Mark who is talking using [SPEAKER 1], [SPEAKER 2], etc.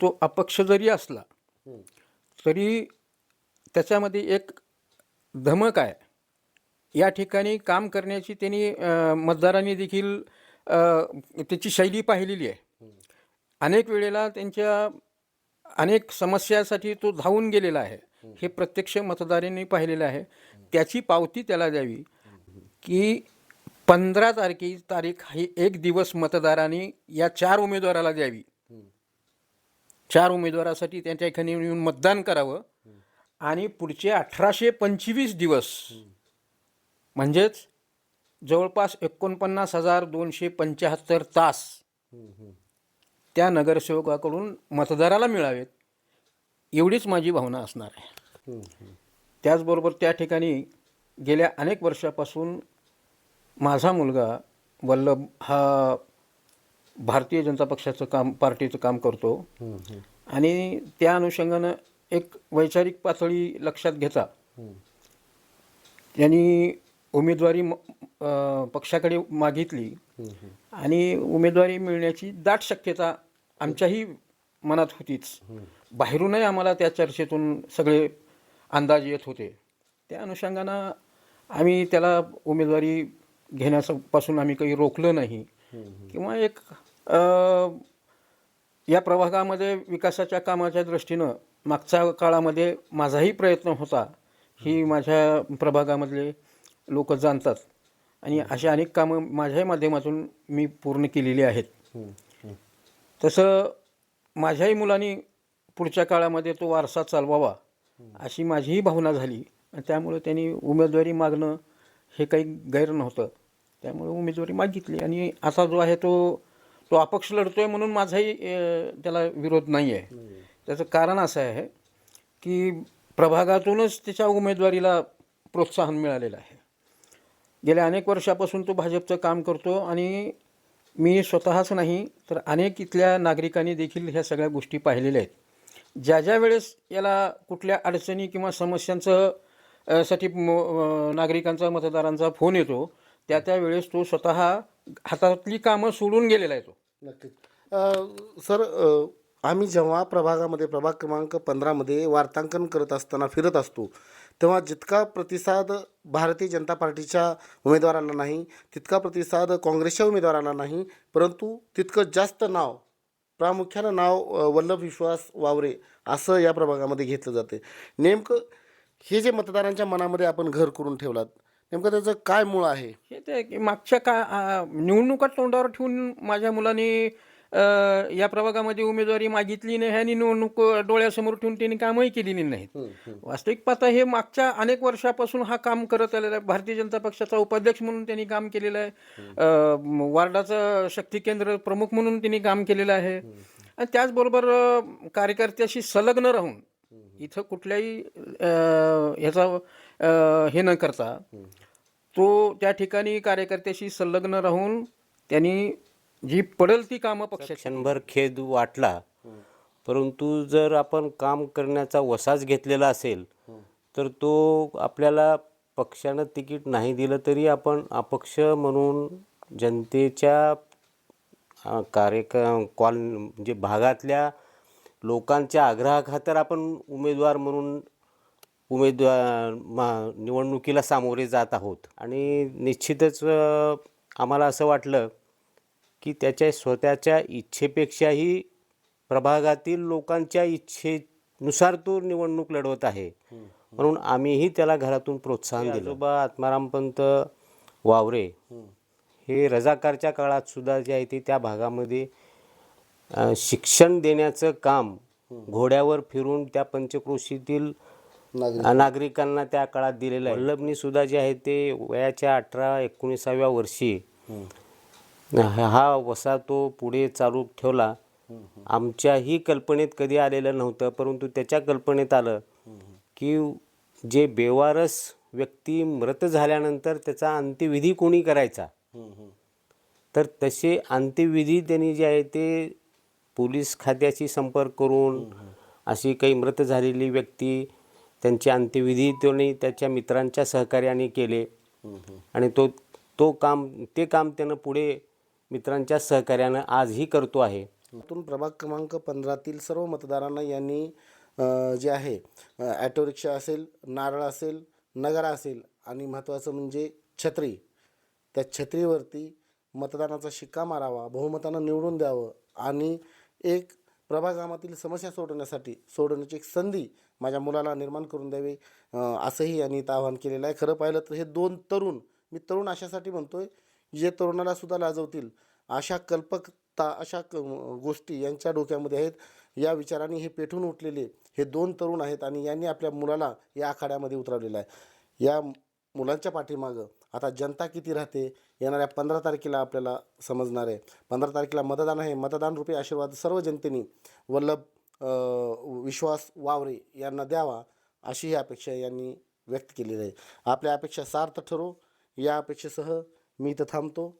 [SPEAKER 1] तो अपक्ष जरी असला तरी त्याच्यामध्ये एक धमक आहे. या ठिकाणी काम करण्याची त्यांनी मतदारांनी देखील त्याची शैली पाहिलेली आहे. अनेक वेळेला त्यांच्या अनेक समस्यासाठी तो धावून गेलेला आहे. हे प्रत्यक्ष मतदारांनी पाहिलेलं आहे. त्याची पावती त्याला द्यावी की पंधरा तारखे तारीख ही एक दिवस मतदारांनी या चार उमेदवाराला द्यावी. चार उमेदवारासाठी त्यांच्या ठिकाणी येऊन मतदान करावं. आणि पुढचे अठराशे पंचवीस दिवस म्हणजेच जवळपास एकोणपन्नास हजार दोनशे पंच्याहत्तर तास त्या नगरसेवकाकडून मतदाराला मिळावेत एवढीच माझी भावना असणार आहे. त्याचबरोबर त्या ठिकाणी गेल्या अनेक वर्षापासून माझा मुलगा वल्लभ हा भारतीय जनता पक्षाचं काम पार्टीचं काम करतो. आणि त्या अनुषंगानं एक वैचारिक पातळी लक्षात घेता. त्यांनी उमेदवारी पक्षाकडे मागितली. आणि उमेदवारी मिळण्याची दाट शक्यता आमच्याही मनात होतीच. बाहेरूनही आम्हाला त्या चर्चेतून सगळे अंदाज येत होते. त्या अनुषंगानं आम्ही त्याला उमेदवारी घेण्यापासून आम्ही काही रोखलं नाही. किंवा एक या प्रभागामध्ये विकासाच्या कामाच्या दृष्टीनं मागच्या काळामध्ये माझाही प्रयत्न होता ही माझ्या प्रभागामधले लोक जाणतात. आणि अशी अनेक कामं माझ्याही माध्यमातून मी पूर्ण केलेली आहेत. तसं माझ्याही मुलांनी पुढच्या काळामध्ये तो वारसा चालवावा अशी माझीही भावना झाली. आणि त्यामुळे त्यांनी उमेदवारी मागणं हे काही गैर नव्हतं. त्यामुळे उमेदवारी मागितली. आणि असा जो आहे तो तो अपक्ष लढतोय म्हणून माझाही त्याला विरोध नाही आहे त्याचं कारण असं आहे की प्रभागातूनच त्याच्या उमेदवारीला प्रोत्साहन मिळालेलं आहे. गेल्या अनेक वर्षापासून तो भाजपचं काम करतो आणि मी स्वतःच नाही तर अनेक इथल्या नागरिकांनी देखील ह्या सगळ्या गोष्टी पाहिलेल्या आहेत. ज्या ज्या वेळेस याला कुठल्या अडचणी किंवा समस्यांचं साठी नागरिकांचा मतदारांचा फोन येतो त्या त्या वेळेस तो स्वतः हातातली कामं सोडून गेलेला आहे तो
[SPEAKER 2] नक्कीच. सर आम्ही जेव्हा प्रभागामध्ये प्रभाग क्रमांक पंधरामध्ये वार्तांकन करत असताना फिरत असतो तेव्हा जितका प्रतिसाद भारतीय जनता पार्टीच्या उमेदवारांना नाही तितका प्रतिसाद काँग्रेसच्या उमेदवारांना नाही परंतु तितकं जास्त नाव प्रामुख्यानं नाव वल्लभ विश्वास वावरे असं या प्रभागामध्ये घेतलं जाते. नेमकं हे जे मतदारांच्या मनामध्ये आपण घर करून ठेवलात नेमकं त्याचं काय मूळ आहे?
[SPEAKER 1] हे ते की मागच्या का आ, निवडणुका तोंडावर ठेवून माझ्या मुलांनी अ, या प्रभागामध्ये उमेदवारी मागितली नाही आणि निवडणूक डोळ्यासमोर ठेवून त्यांनी कामही केलेली नाहीत. वास्तविक पाहता हे मागच्या अनेक वर्षापासून हा काम करत आलेला आहे. भारतीय जनता पक्षाचा उपाध्यक्ष म्हणून त्यांनी काम केलेलं आहे. अ, म- वार्डाचं शक्ती केंद्र प्रमुख म्हणून त्यांनी काम केलेलं आहे. आणि त्याचबरोबर अ, कार्यकर्त्याशी संलग्न राहून इथं कुठल्याही अ, ह्याचा हे न करता तो त्या ठिकाणी कार्यकर्त्याशी संलग्न राहून त्यांनी जी पडेल ती कामं पक्ष
[SPEAKER 3] क्षणभर खेद वाटला. परंतु जर आपण काम करण्याचा वसाच घेतलेला असेल तर तो आपल्याला पक्षानं तिकीट नाही दिलं तरी आपण अपक्ष म्हणून जनतेच्या कार्यक कॉल म्हणजे भागातल्या लोकांच्या आग्रहाखातर आपण उमेदवार म्हणून उमेदवार मा निवडणुकीला सामोरे जात आहोत. आणि निश्चितच आम्हाला असं वाटलं की त्याच्या स्वतःच्या इच्छेपेक्षाही प्रभागातील लोकांच्या इच्छेनुसार तो निवडणूक लढवत आहे. म्हणून आम्हीही त्याला घरातून प्रोत्साहन दिलं. आजोबा आत्मारामपंत वावरे हे रजाकारच्या काळात सुद्धा जे आहे ते त्या भागामध्ये शिक्षण देण्याचं काम घोड्यावर फिरून त्या पंचक्रोशीतील नागरिकांना त्या काळात दिलेलं आहे. वल्लभनी सुद्धा जे आहे ते वयाच्या अठरा एकोणीसाव्या वर्षी हा वसा तो पुढे चालू ठेवला. आमच्याही कल्पनेत कधी आलेलं नव्हतं परंतु त्याच्या कल्पनेत आलं की जे बेवारस व्यक्ती मृत झाल्यानंतर त्याचा अंत्यविधी कोणी करायचा? तर तसे अंत्यविधी त्यांनी जे आहे ते पोलीस खात्याशी संपर्क करून अशी काही मृत झालेली व्यक्ती त्यांची अंत्यविधी त्यांनी त्याच्या मित्रांच्या सहकार्याने केले. आणि तो तो काम ते काम त्यानं पुढे मित्रांच्या सहकार्यानं आजही करतो आहे.
[SPEAKER 2] त्यातून प्रभाग क्रमांक पंधरातील सर्व मतदारांना यांनी जे आहे ॲटोरिक्षा ॲटो रिक्षा असेल नारळ असेल नगारा असेल आणि महत्त्वाचं म्हणजे छत्री. त्या छत्रीवरती मतदानाचा शिक्का मारावा बहुमतानं निवडून द्यावं आणि एक प्रभागामातील समस्या सोडवण्यासाठी सोडवण्याची एक संधी माझ्या मुलाला निर्माण करून द्यावी असंही यांनी इथं आवाहन केलेलं आहे. खरं पाहिलं तर हे दोन तरुण मी तरुण अशासाठी म्हणतोय जे तरुणाला सुद्धा लाजवतील अशा कल्पकता अशा क गोष्टी यांच्या डोक्यामध्ये आहेत. या विचाराने हे पेटून उठलेले हे दोन तरुण आहेत आणि यांनी आपल्या मुलाला या आखाड्यामध्ये उतरवलेलं आहे. या मुलांच्या पाठीमागं. आता जनता किती राहते? येणाऱ्या पंधरा तारखेला आपल्याला समजणार आहे. पंधरा तारखेला मतदान आहे. मतदान रूपी आशीर्वाद सर्व जनतेने वल्लभ विश्वास वावरे यांना द्यावा अशी ही अपेक्षा यांनी व्यक्त केलेली आहे. आपल्या अपेक्षा सार्थ ठरो. या अपेक्षेसह मी इथं थांबतो.